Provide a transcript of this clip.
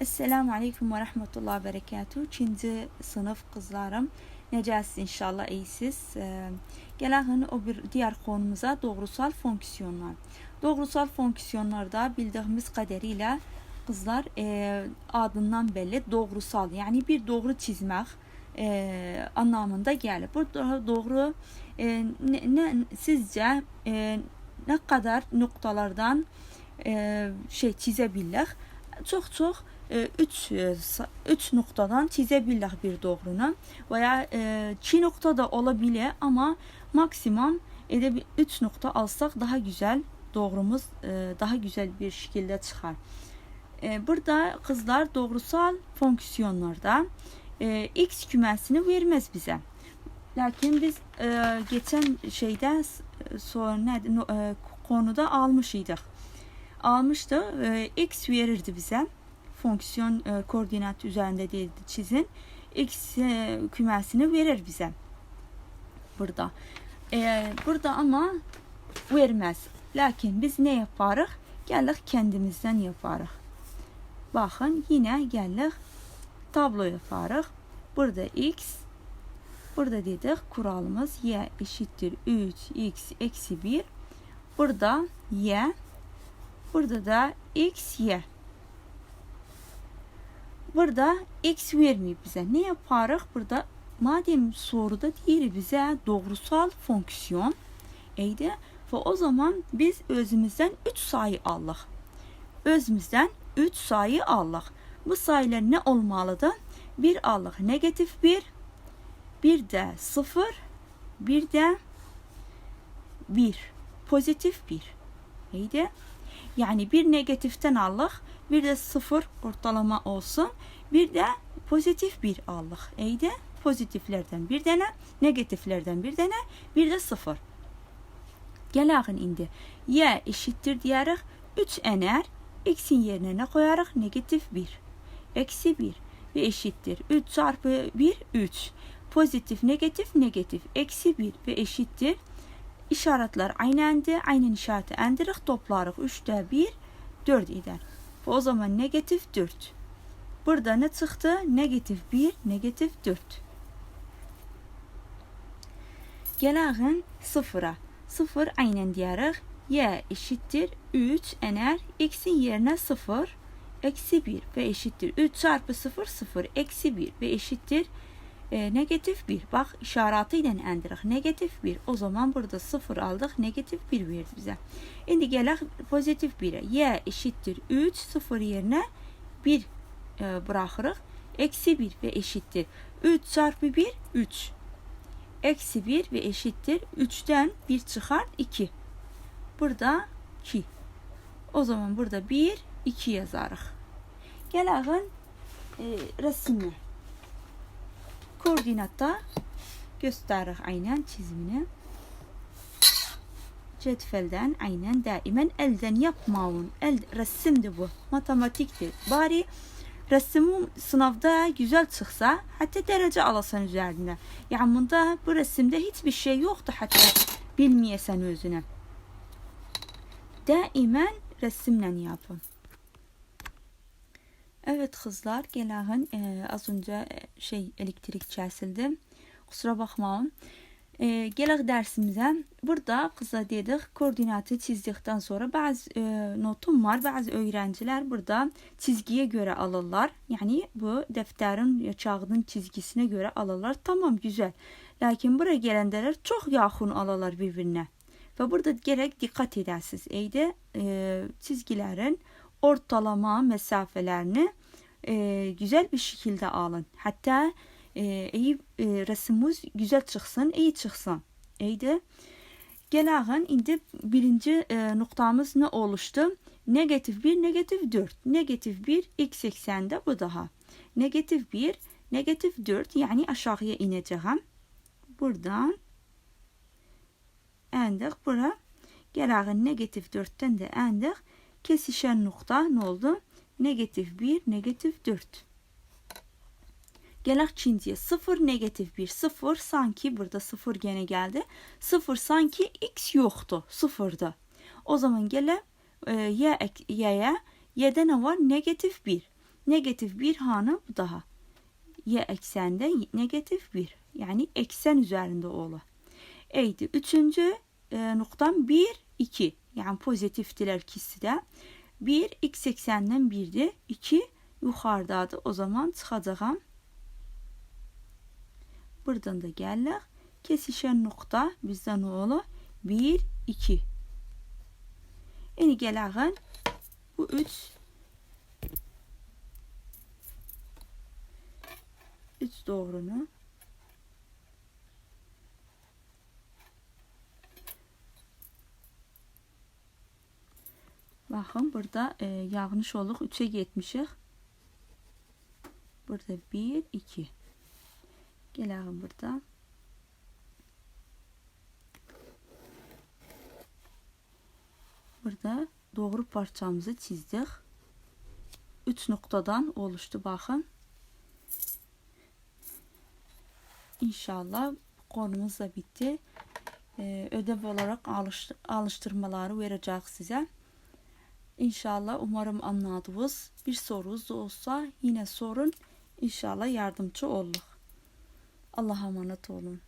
Esselamu Aleyküm ve Rahmetullah ve Berekatuhu. İkinci sınıf kızlarım. Necəsiz inşallah iyisiz. Ee, Gələn o bir diğer konumuza doğrusal fonksiyonlar. Doğrusal fonksiyonlarda bildiğimiz qədərilə kızlar e, adından belli doğrusal yani bir doğru çizmek e, anlamında gəlir. Bu do- doğru e, ne, ne, sizce e, noktalardan e, şey çizebilirler? Çok çok 3 3 noktadan çizebilirler bir doğrunu veya 2 nokta da olabilir ama maksimum 3 nokta alsak daha güzel doğrumuz e, daha güzel bir şekilde çıkar. E, Burada kızlar doğrusal fonksiyonlarda e, x kümesini vermez bize. Lakin biz e, geçen şeyde e, sonra e, konuda almışydık. Almıştı. E, x verirdi bize. Fonksiyon e, koordinat üzerinde değildi çizin. X e, kümesini verir bize. Burada. E, burada ama vermez. Lakin biz ne yaparız? Gəlik kendimizden yaparız. Bakın yine gəlik tablo yaparız. Burada x Burada dedik kuralımız y eşittir 3x eksi 1. Burada y. Burada da x y. Burada x vermiyor bize. Ne yaparız? Burada madem soruda deyir bize doğrusal fonksiyon eydi ve o zaman biz özümüzden 3 sayı alırıq. Özümüzden 3 sayı alırıq. Bu sayılar ne olmalıdır? Bir alırıq negatif 1, bir de 0, bir de 1. Pozitif 1. Neydi? Yani bir negatiften alırıq, bir de 0 ortalama olsun, bir de pozitif 1 alırıq. Eydi? Pozitiflerden bir dene, negatiflerden bir dene, bir de 0. Gəlağın indi. Y eşittir diyerek 3 ener, x'in yerine ne koyarıq? Negatif 1. Eksi 1 ve eşittir. 3 çarpı 1, 3. Pozitif, negatif, negatif. Eksi 1 ve eşittir. İşaretler aynendir. Aynen işareti endirik. Toplarıq. 3'te 1, 4 eder. O zaman negatif 4. Burada ne çıktı? Negatif 1, negatif 4. Gəlağın sıfıra. Sıfır aynen diyerek y eşittir 3 ener x'in yerine 0 eksi 1 ve eşittir 3 çarpı 0 0 eksi 1 ve eşittir e, negatif 1. Bak işaretiyle endirik. Negatif 1. O zaman burada 0 aldık. Negatif 1 verdi bize. Şimdi gələk pozitif 1'e. Y eşittir 3. 0 yerine 1 e, bırakırıq. Eksi 1 ve eşittir. 3 çarpı 1 3. Eksi 1 ve eşittir. 3'ten 1 çıkar 2. Burada 2. O zaman burada 1 2 yazarıq. Gələk e, resimle. Koordinatta gösterir aynen çizimini. Cetvelden aynen daimen elden yapmayın. El resimdi bu. Matematikti. Bari resimim sınavda güzel çıksa hatta derece alasan üzerinde. Yani bunda bu resimde hiçbir şey yoktu hatta bilmeyesen özüne. Daimen resimle yapın. Evet kızlar gelahın e, az önce e, şey elektrik kesildi. Kusura bakmayın. E, gelak dersimize burada kıza dedik koordinatı çizdikten sonra bazı e, notum var. Bazı öğrenciler burada çizgiye göre alırlar. Yani bu defterin kağıdın çizgisine göre alırlar. Tamam güzel. Lakin buraya gelenler çok yakın alırlar birbirine. Ve burada gerek dikkat edersiniz. Eyde e, çizgilerin ortalama mesafelerini e, güzel bir şekilde alın. Hatta e, iyi e, resimimiz güzel çıksın, iyi çıksın. İyiydi. Gəlağın indi birinci e, noktamız ne oluştu? Negatif 1, negatif 4. Negatif 1 x eksende bu daha. Negatif 1, negatif 4 yani aşağıya ineceğim. Buradan endik bura. Gəlağın negatif 4'ten de endik. Kesişen nokta ne oldu? Negatif 1, negatif 4. Gələk ikinciyə 0, negatif 1, 0 sanki burada 0 gene geldi. 0 sanki x yoktu, 0'da. O zaman gələ e, y, y'ye y'de ne var? Negatif 1. Negatif bir hanı bu daha. Y eksende negatif bir. Yani eksen üzerinde ola. Eydi. Üçüncü e, noktam 1, 2. Yani pozitiftiler ikisi de. 1 x eksenden 1'dir. 2 yuxarıdadır. O zaman çıxacağam. Buradan da gəlirik. Kesişen nokta bizdə nə olur? 1, 2. İndi gələğin bu 3 3 doğrunu Baxın, burada e, yanlış oluq. 3-ə getmişik. Burada 1, 2. Gələğim burada. Burada doğru parçamızı çizdik. 3 noktadan oluştu baxın. İnşallah konumuz da bitti. Ee, ödev olarak alıştır alıştırmaları verəcək sizə. İnşallah umarım anladınız. Bir sorunuz da olsa yine sorun. İnşallah yardımcı olurum. Allah'a emanet olun.